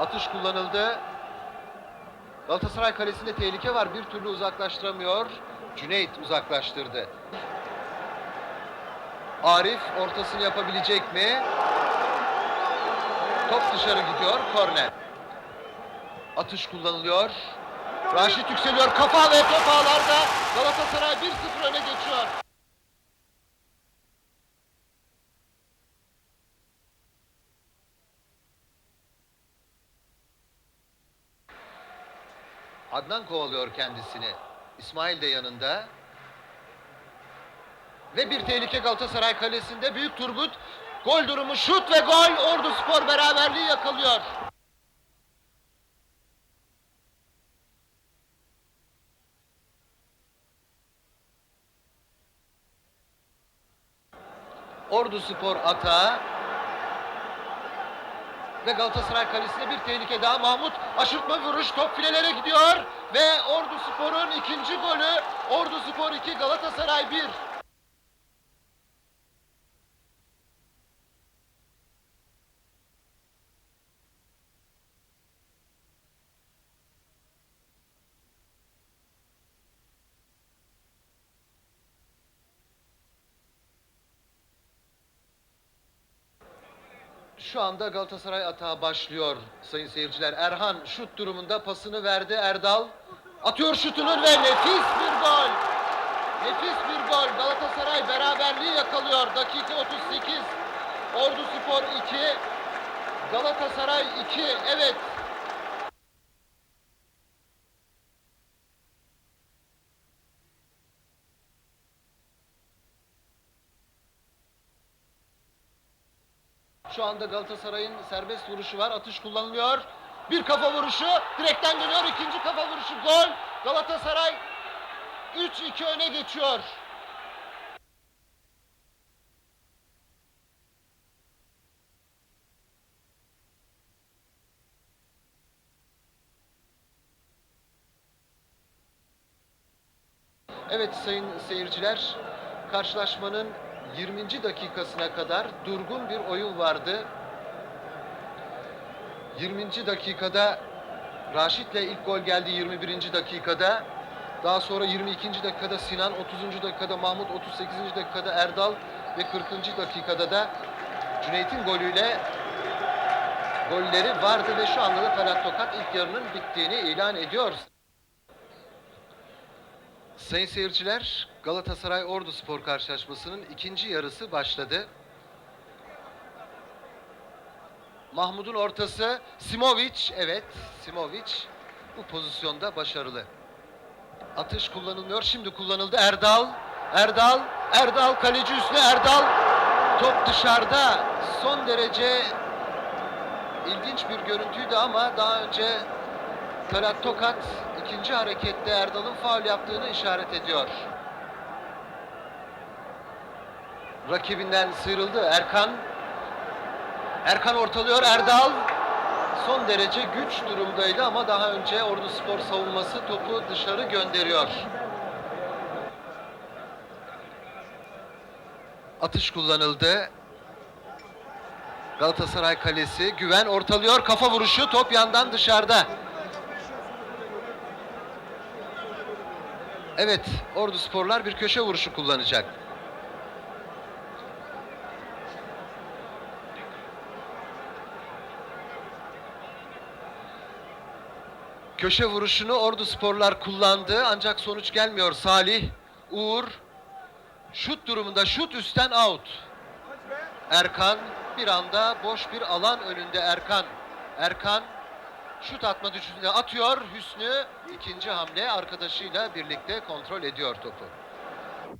Atış kullanıldı. Galatasaray kalesinde tehlike var. Bir türlü uzaklaştıramıyor. Cüneyt uzaklaştırdı. Arif ortasını yapabilecek mi? Top dışarı gidiyor. Korner. Atış kullanılıyor. Raşit yükseliyor. Kafa ve top ağlarda. Galatasaray 1-0 öne geçiyor. Adnan kovalıyor kendisini. İsmail de yanında. Ve bir tehlike Galatasaray kalesinde. Büyük Turgut. Gol durumu şut ve gol. Ordu Spor beraberliği yakalıyor. Ordu Spor atağı. Ve Galatasaray kalesinde bir tehlike daha. Mahmut aşırtma vuruş top filelere gidiyor. Ve Ordu Spor'un ikinci golü. Ordu Spor 2 Galatasaray 1. Şu anda Galatasaray atağı başlıyor sayın seyirciler. Erhan şut durumunda pasını verdi Erdal. Atıyor şutunun ve nefis bir gol. Nefis bir gol. Galatasaray beraberliği yakalıyor. Dakika 38. Ordu Spor 2. Galatasaray 2. Evet. Şu anda Galatasaray'ın serbest vuruşu var. Atış kullanılıyor. Bir kafa vuruşu. Direkten dönüyor. ikinci kafa vuruşu. Gol. Galatasaray 3-2 öne geçiyor. Evet sayın seyirciler, karşılaşmanın 20. dakikasına kadar durgun bir oyun vardı. 20. dakikada Raşit'le ilk gol geldi 21. dakikada. Daha sonra 22. dakikada Sinan, 30. dakikada Mahmut, 38. dakikada Erdal ve 40. dakikada da Cüneyt'in golüyle golleri vardı ve şu anda da Ferhat Tokat ilk yarının bittiğini ilan ediyor. Sayın seyirciler, Galatasaray Ordu Spor karşılaşmasının ikinci yarısı başladı. Mahmut'un ortası Simovic, evet Simovic bu pozisyonda başarılı. Atış kullanılmıyor, şimdi kullanıldı Erdal. Erdal, Erdal kaleci üstüne Erdal. Top dışarıda. Son derece ilginç bir görüntüydü ama daha önce Ferhat Tokat ikinci harekette Erdal'ın faul yaptığını işaret ediyor. Rakibinden sıyrıldı Erkan. Erkan ortalıyor Erdal. Son derece güç durumdaydı ama daha önce Ordu Spor savunması topu dışarı gönderiyor. Atış kullanıldı. Galatasaray kalesi güven ortalıyor kafa vuruşu top yandan dışarıda. Evet, Ordu Sporlar bir köşe vuruşu kullanacak. Köşe vuruşunu Ordu Sporlar kullandı ancak sonuç gelmiyor. Salih, Uğur, şut durumunda şut üstten out. Erkan bir anda boş bir alan önünde Erkan. Erkan şut atma düşünce atıyor. Hüsnü ikinci hamle arkadaşıyla birlikte kontrol ediyor topu.